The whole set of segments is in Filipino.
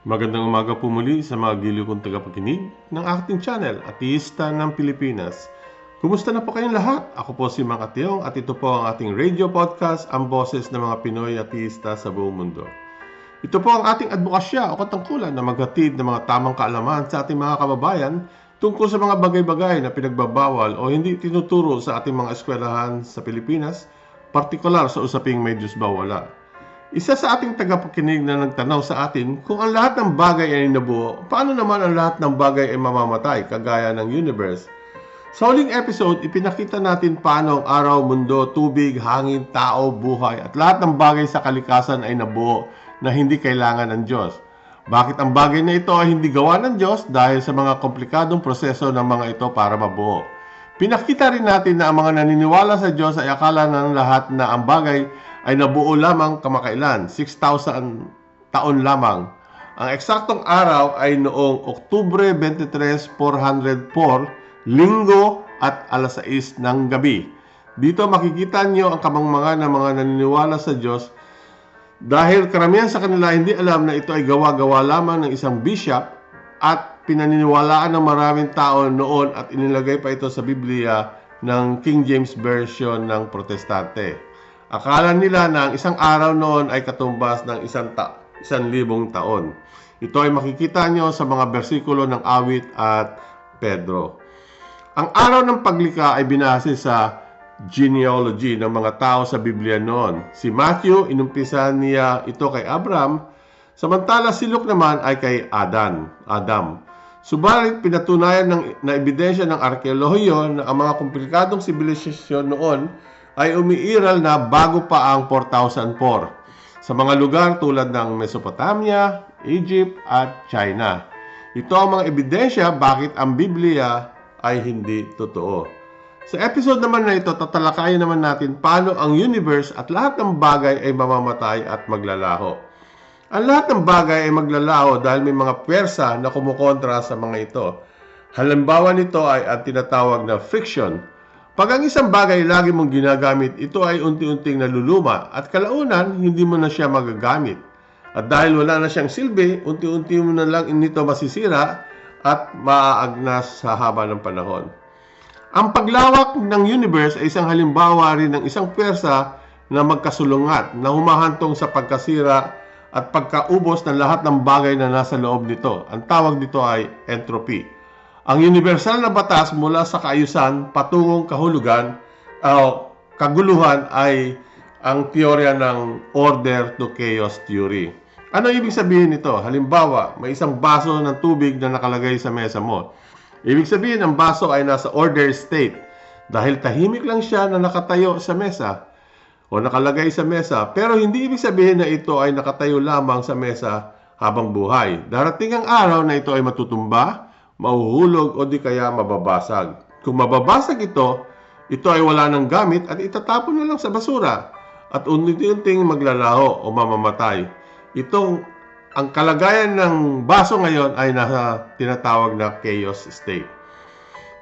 Magandang umaga po muli sa mga giliw kong tagapakinig ng ating channel, Ateista ng Pilipinas. Kumusta na po kayong lahat? Ako po si Mang Ationg at ito po ang ating radio podcast, ang boses ng mga Pinoy ateista sa buong mundo. Ito po ang ating advokasya o katungkulan na maghatid ng mga tamang kaalaman sa ating mga kababayan tungkol sa mga bagay-bagay na pinagbabawal o hindi tinuturo sa ating mga eskwelahan sa Pilipinas, partikular sa usaping may Diyos ba wala. Isa sa ating tagapakinig na nagtanaw sa atin kung ang lahat ng bagay ay nabuo, paano naman ang lahat ng bagay ay mamamatay kagaya ng universe? Sa huling episode, ipinakita natin paano ang araw, mundo, tubig, hangin, tao, buhay at lahat ng bagay sa kalikasan ay nabuo na hindi kailangan ng Diyos. Bakit ang bagay na ito ay hindi gawa ng Diyos? Dahil sa mga komplikadong proseso ng mga ito para mabuo. Pinakita rin natin na ang mga naniniwala sa Diyos ay akala ng lahat na ang bagay ay nabuo lamang kamakailan, 6,000 taon lamang. Ang eksaktong araw ay noong Oktubre 23, 404, Linggo at alas 6 ng gabi. Dito makikita niyo ang kamangmangan ng mga naniniwala sa Diyos dahil karamihan sa kanila hindi alam na ito ay gawa-gawa lamang ng isang bishop at pinaniniwalaan ng maraming tao noon at inilagay pa ito sa Biblia ng King James Version ng Protestante. Akala nila na ang isang araw noon ay katumbas ng isang, ta- isang libong taon. Ito ay makikita nyo sa mga bersikulo ng awit at Pedro. Ang araw ng paglikha ay binase sa genealogy ng mga tao sa Biblia noon. Si Matthew, inumpisahan niya ito kay Abraham, samantala si Luke naman ay kay Adan, Adam. Subalit pinatunayan ng, na ebidensya ng arkeolohiyo na ang mga komplikadong sibilisasyon noon ay umiiral na bago pa ang 4004 sa mga lugar tulad ng Mesopotamia, Egypt at China. Ito ang mga ebidensya bakit ang Biblia ay hindi totoo. Sa episode naman na ito, tatalakayin naman natin paano ang universe at lahat ng bagay ay mamamatay at maglalaho. Ang lahat ng bagay ay maglalaho dahil may mga pwersa na kumukontra sa mga ito. Halimbawa nito ay ang tinatawag na friction. Pag ang isang bagay lagi mong ginagamit, ito ay unti-unting naluluma at kalaunan hindi mo na siya magagamit. At dahil wala na siyang silbi, unti-unti mo na lang nito masisira at maaagnas sa haba ng panahon. Ang paglawak ng universe ay isang halimbawa rin ng isang pwersa na magkasulungat na humahantong sa pagkasira at pagkaubos ng lahat ng bagay na nasa loob nito. Ang tawag nito ay entropy. Ang universal na batas mula sa kaayusan patungong kahulugan o kaguluhan ay ang teorya ng order to chaos theory. Ano ibig sabihin nito? Halimbawa, may isang baso ng tubig na nakalagay sa mesa mo. Ibig sabihin, ang baso ay nasa order state dahil tahimik lang siya na nakatayo sa mesa o nakalagay sa mesa. Pero hindi ibig sabihin na ito ay nakatayo lamang sa mesa habang buhay. Darating ang araw na ito ay matutumba, mahuhulog o di kaya mababasag. Kung mababasag ito, ito ay wala ng gamit at itatapon na lang sa basura at unti-unting maglalaho o mamamatay. Itong ang kalagayan ng baso ngayon ay nasa tinatawag na chaos state.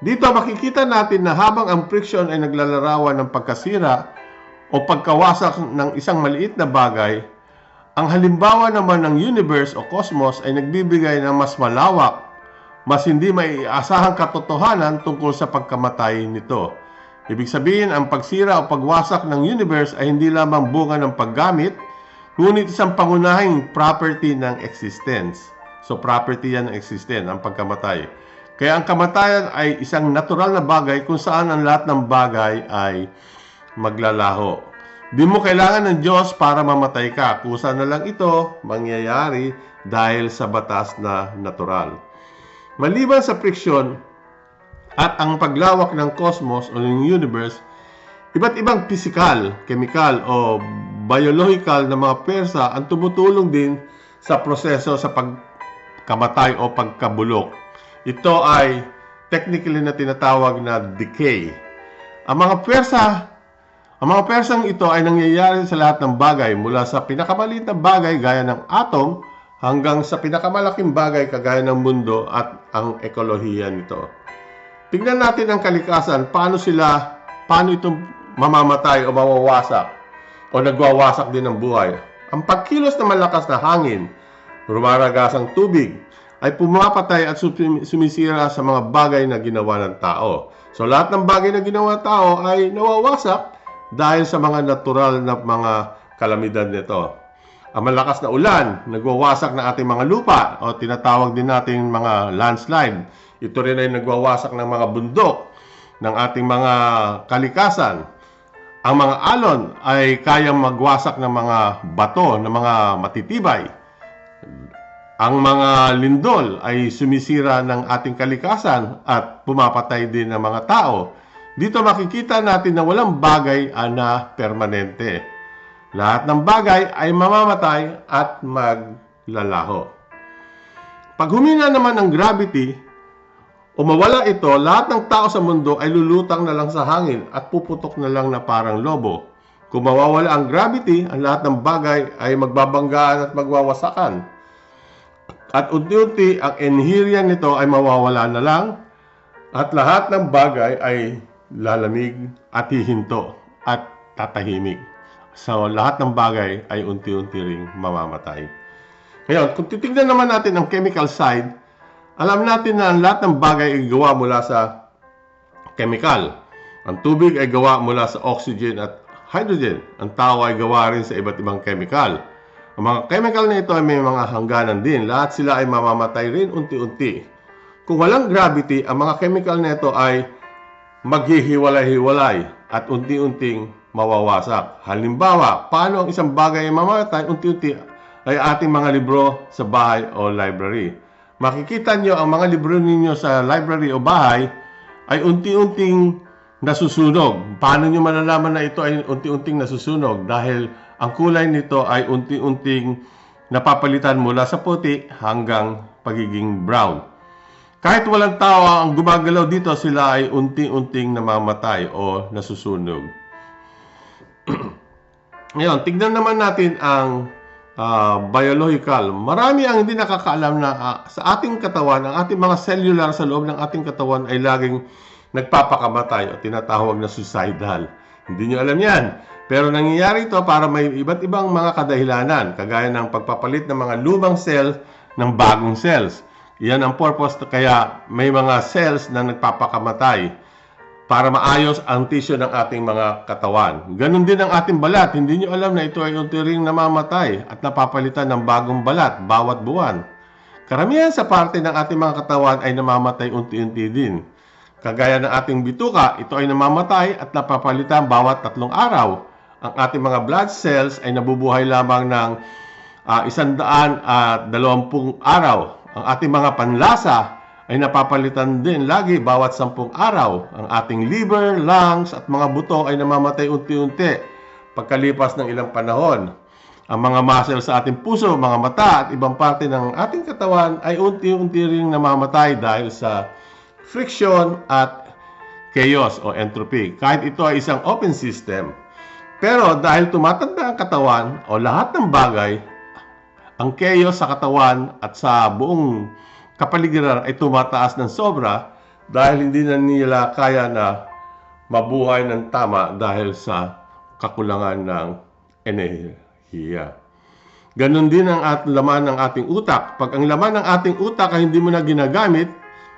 Dito makikita natin na habang ang friction ay naglalarawan ng pagkasira o pagkawasak ng isang maliit na bagay, ang halimbawa naman ng universe o cosmos ay nagbibigay ng mas malawak, mas hindi maiasahang katotohanan tungkol sa pagkamatay nito. Ibig sabihin, ang pagsira o pagwasak ng universe ay hindi lamang bunga ng paggamit, ngunit isang pangunahing property ng existence. So property yan ng existence, ang pagkamatay. Kaya ang kamatayan ay isang natural na bagay kung saan ang lahat ng bagay ay maglalaho. Di mo kailangan ng Diyos para mamatay ka. Kusa na lang ito mangyayari dahil sa batas na natural. Maliban sa friksyon at ang paglawak ng cosmos o ng universe, iba't ibang physical, chemical o biological na mga persa ang tumutulong din sa proseso sa pagkamatay o pagkabulok. Ito ay technically na tinatawag na decay. Ang mga persa ang mga persang ito ay nangyayari sa lahat ng bagay mula sa pinakamaliit na bagay gaya ng atom hanggang sa pinakamalaking bagay kagaya ng mundo at ang ekolohiya nito. Tingnan natin ang kalikasan, paano sila, paano itong mamamatay o mawawasak o nagwawasak din ng buhay. Ang pagkilos na malakas na hangin rumaragasang tubig, ay pumapatay at sumi- sumisira sa mga bagay na ginawa ng tao. So lahat ng bagay na ginawa ng tao ay nawawasak dahil sa mga natural na mga kalamidad nito. Ang malakas na ulan, nagwawasak ng ating mga lupa o tinatawag din natin mga landslide. Ito rin ay nagwawasak ng mga bundok ng ating mga kalikasan. Ang mga alon ay kayang magwasak ng mga bato, ng mga matitibay. Ang mga lindol ay sumisira ng ating kalikasan at pumapatay din ng mga tao. Dito makikita natin na walang bagay na permanente. Lahat ng bagay ay mamamatay at maglalaho. Pag humina naman ang gravity, o mawala ito, lahat ng tao sa mundo ay lulutang na lang sa hangin at puputok na lang na parang lobo. Kung mawawala ang gravity, ang lahat ng bagay ay magbabanggaan at magwawasakan. At unti-unti, ang inherian nito ay mawawala na lang at lahat ng bagay ay lalamig at hihinto at tatahimik. So, lahat ng bagay ay unti-unti ring mamamatay. Ngayon, kung titignan naman natin ang chemical side, alam natin na ang lahat ng bagay ay gawa mula sa chemical. Ang tubig ay gawa mula sa oxygen at hydrogen. Ang tao ay gawa rin sa iba't ibang chemical. Ang mga chemical na ito ay may mga hangganan din. Lahat sila ay mamamatay rin unti-unti. Kung walang gravity, ang mga chemical na ito ay maghihiwalay-hiwalay at unti-unting mawawasak. Halimbawa, paano ang isang bagay ay mamamatay, unti-unti ay ating mga libro sa bahay o library. Makikita nyo ang mga libro ninyo sa library o bahay ay unti-unting nasusunog. Paano nyo malalaman na ito ay unti-unting nasusunog? Dahil ang kulay nito ay unti-unting napapalitan mula sa puti hanggang pagiging brown. Kahit walang tao ang gumagalaw dito, sila ay unti-unting namamatay o nasusunog. Ngayon, tignan naman natin ang ah, biological. Marami ang hindi nakakaalam na ah, sa ating katawan, ang ating mga cellular sa loob ng ating katawan ay laging nagpapakamatay o tinatawag na suicidal. Hindi nyo alam yan. Pero nangyayari ito para may iba't ibang mga kadahilanan, kagaya ng pagpapalit ng mga lumang cells ng bagong cells. Yan ang purpose kaya may mga cells na nagpapakamatay para maayos ang tissue ng ating mga katawan. Ganon din ang ating balat. Hindi nyo alam na ito ay unti ring namamatay at napapalitan ng bagong balat bawat buwan. Karamihan sa parte ng ating mga katawan ay namamatay unti-unti din. Kagaya ng ating bituka, ito ay namamatay at napapalitan bawat tatlong araw. Ang ating mga blood cells ay nabubuhay lamang ng uh, at dalawampung araw. Ang ating mga panlasa ay napapalitan din lagi bawat sampung araw. Ang ating liver, lungs at mga buto ay namamatay unti-unti pagkalipas ng ilang panahon. Ang mga muscle sa ating puso, mga mata at ibang parte ng ating katawan ay unti-unti ring namamatay dahil sa friction at chaos o entropy. Kahit ito ay isang open system. Pero dahil tumatanda ang katawan o lahat ng bagay, ang chaos sa katawan at sa buong kapaligiran ay tumataas ng sobra dahil hindi na nila kaya na mabuhay ng tama dahil sa kakulangan ng enerhiya. Ganon din ang at laman ng ating utak. Pag ang laman ng ating utak ay hindi mo na ginagamit,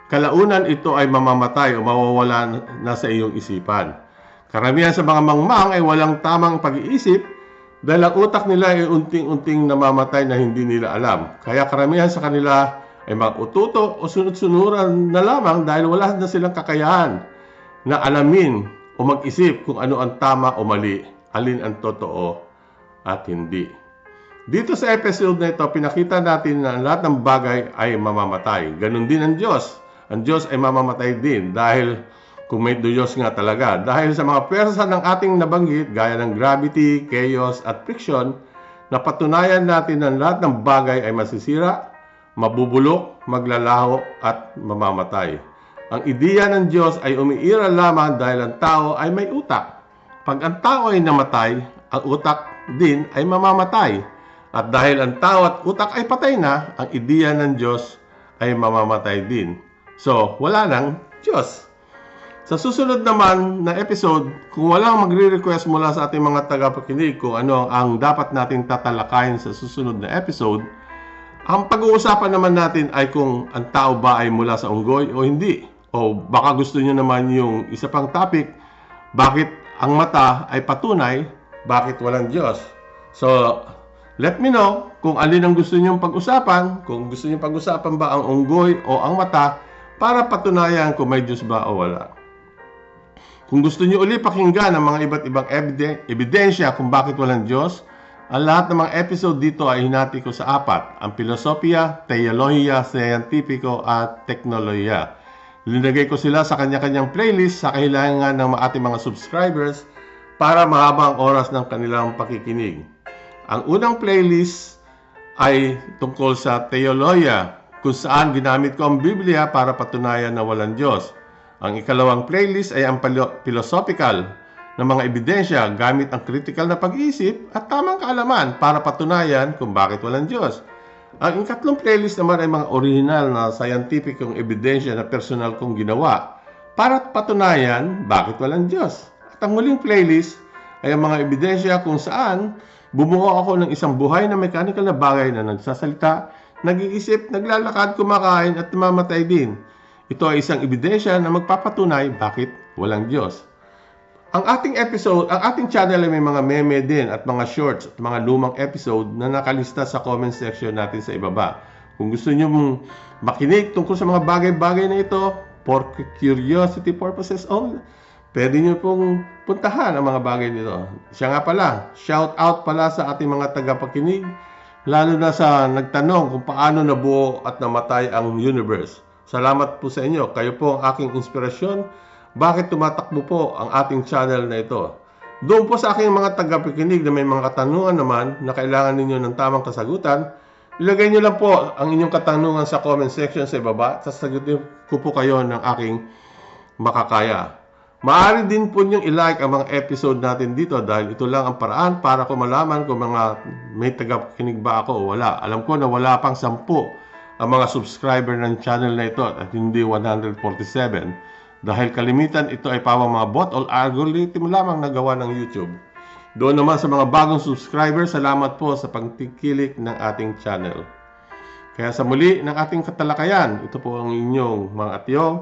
kalaunan ito ay mamamatay o mawawala na sa iyong isipan. Karamihan sa mga mangmang ay walang tamang pag-iisip dahil ang utak nila ay unting-unting namamatay na hindi nila alam. Kaya karamihan sa kanila ay mag-ututo o sunod-sunuran na lamang dahil wala na silang kakayahan na alamin o mag-isip kung ano ang tama o mali, alin ang totoo at hindi. Dito sa episode na ito, pinakita natin na lahat ng bagay ay mamamatay. Ganon din ang Diyos. Ang Diyos ay mamamatay din dahil kung may Diyos nga talaga. Dahil sa mga pwersa ng ating nabanggit, gaya ng gravity, chaos, at friction, napatunayan natin na lahat ng bagay ay masisira, mabubulok, maglalaho, at mamamatay. Ang ideya ng Diyos ay umiiral lamang dahil ang tao ay may utak. Pag ang tao ay namatay, ang utak din ay mamamatay. At dahil ang tao at utak ay patay na, ang ideya ng Diyos ay mamamatay din. So, wala nang Diyos. Sa susunod naman na episode, kung walang magre-request mula sa ating mga tagapakinig kung ano ang dapat nating tatalakayin sa susunod na episode, Ang pag-uusapan naman natin ay kung ang tao ba ay mula sa unggoy o hindi. O baka gusto nyo naman yung isa pang topic, bakit ang mata ay patunay, bakit walang Diyos. So, let me know kung alin ang gusto nyong pag-usapan, kung gusto nyong pag-usapan ba ang unggoy o ang mata, para patunayan kung may Diyos ba o wala. Kung gusto niyo uli pakinggan ang mga iba't ibang ebiden- ebidensya kung bakit walang Diyos, ang lahat ng mga episode dito ay hinati ko sa apat, ang filosofiya, teolohiya, scientifico at teknolohiya. Linagay ko sila sa kanya-kanyang playlist sa kahilangan ng ating mga subscribers para mahaba ang oras ng kanilang pakikinig. Ang unang playlist ay tungkol sa teolohiya, kung saan ginamit ko ang Biblia para patunayan na walang Diyos. Ang ikalawang playlist ay ang philosophical ng mga ebidensya gamit ang critical na pag-iisip at tamang kaalaman para patunayan kung bakit walang Diyos. Ang ikatlong playlist naman ay mga original na scientific yung ebidensya na personal kong ginawa para patunayan bakit walang Diyos. At ang huling playlist ay ang mga ebidensya kung saan bumuo ako ng isang buhay na mechanical na bagay na nagsasalita, nag-iisip, naglalakad, kumakain at namamatay din. Ito ay isang ebidensya na magpapatunay bakit walang Diyos. Ang ating episode, ang ating channel ay may mga meme din at mga shorts at mga lumang episode na nakalista sa comment section natin sa ibaba. Kung gusto niyo mong makinig tungkol sa mga bagay-bagay na ito for curiosity purposes only, pwede niyo pong puntahan ang mga bagay nito. Siya nga pala, shout out pala sa ating mga tagapakinig, lalo na sa nagtanong kung paano nabuo at namatay ang universe. Salamat po sa inyo. Kayo po ang aking inspirasyon. Bakit tumatakbo po ang ating channel na ito? Doon po sa aking mga tagapakinig na may mga katanungan naman na kailangan ninyo ng tamang kasagutan, ilagay nyo lang po ang inyong katanungan sa comment section sa ibaba at sasagutin ko po kayo ng aking makakaya. Maaari din po niyong i-like ang mga episode natin dito dahil ito lang ang paraan para ko malaman kung mga may tagapakinig ba ako o wala. Alam ko na wala pang sampu ang mga subscriber ng channel na ito at hindi 147 dahil kalimitan ito ay pawang mga bot o algorithm lamang na gawa ng YouTube. Doon naman sa mga bagong subscriber, salamat po sa pagtikilik ng ating channel. Kaya sa muli ng ating katalakayan, ito po ang inyong mga atiyong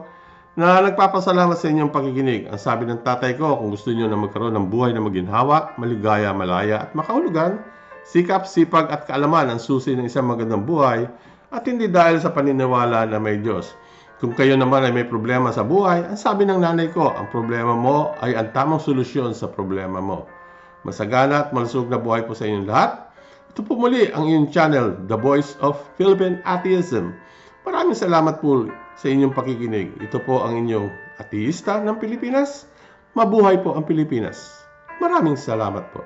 na nagpapasalamat sa inyong pakikinig. Ang sabi ng tatay ko, kung gusto niyo na magkaroon ng buhay na maginhawa, maligaya, malaya at makahulugan, sikap, sipag at kaalaman ang susi ng isang magandang buhay at hindi dahil sa paniniwala na may Diyos. Kung kayo naman ay may problema sa buhay, ang sabi ng nanay ko, ang problema mo ay ang tamang solusyon sa problema mo. Masagana at malusog na buhay po sa inyong lahat. Ito po muli ang inyong channel, The Voice of Philippine Atheism. Maraming salamat po sa inyong pakikinig. Ito po ang inyong ateista ng Pilipinas. Mabuhay po ang Pilipinas. Maraming salamat po.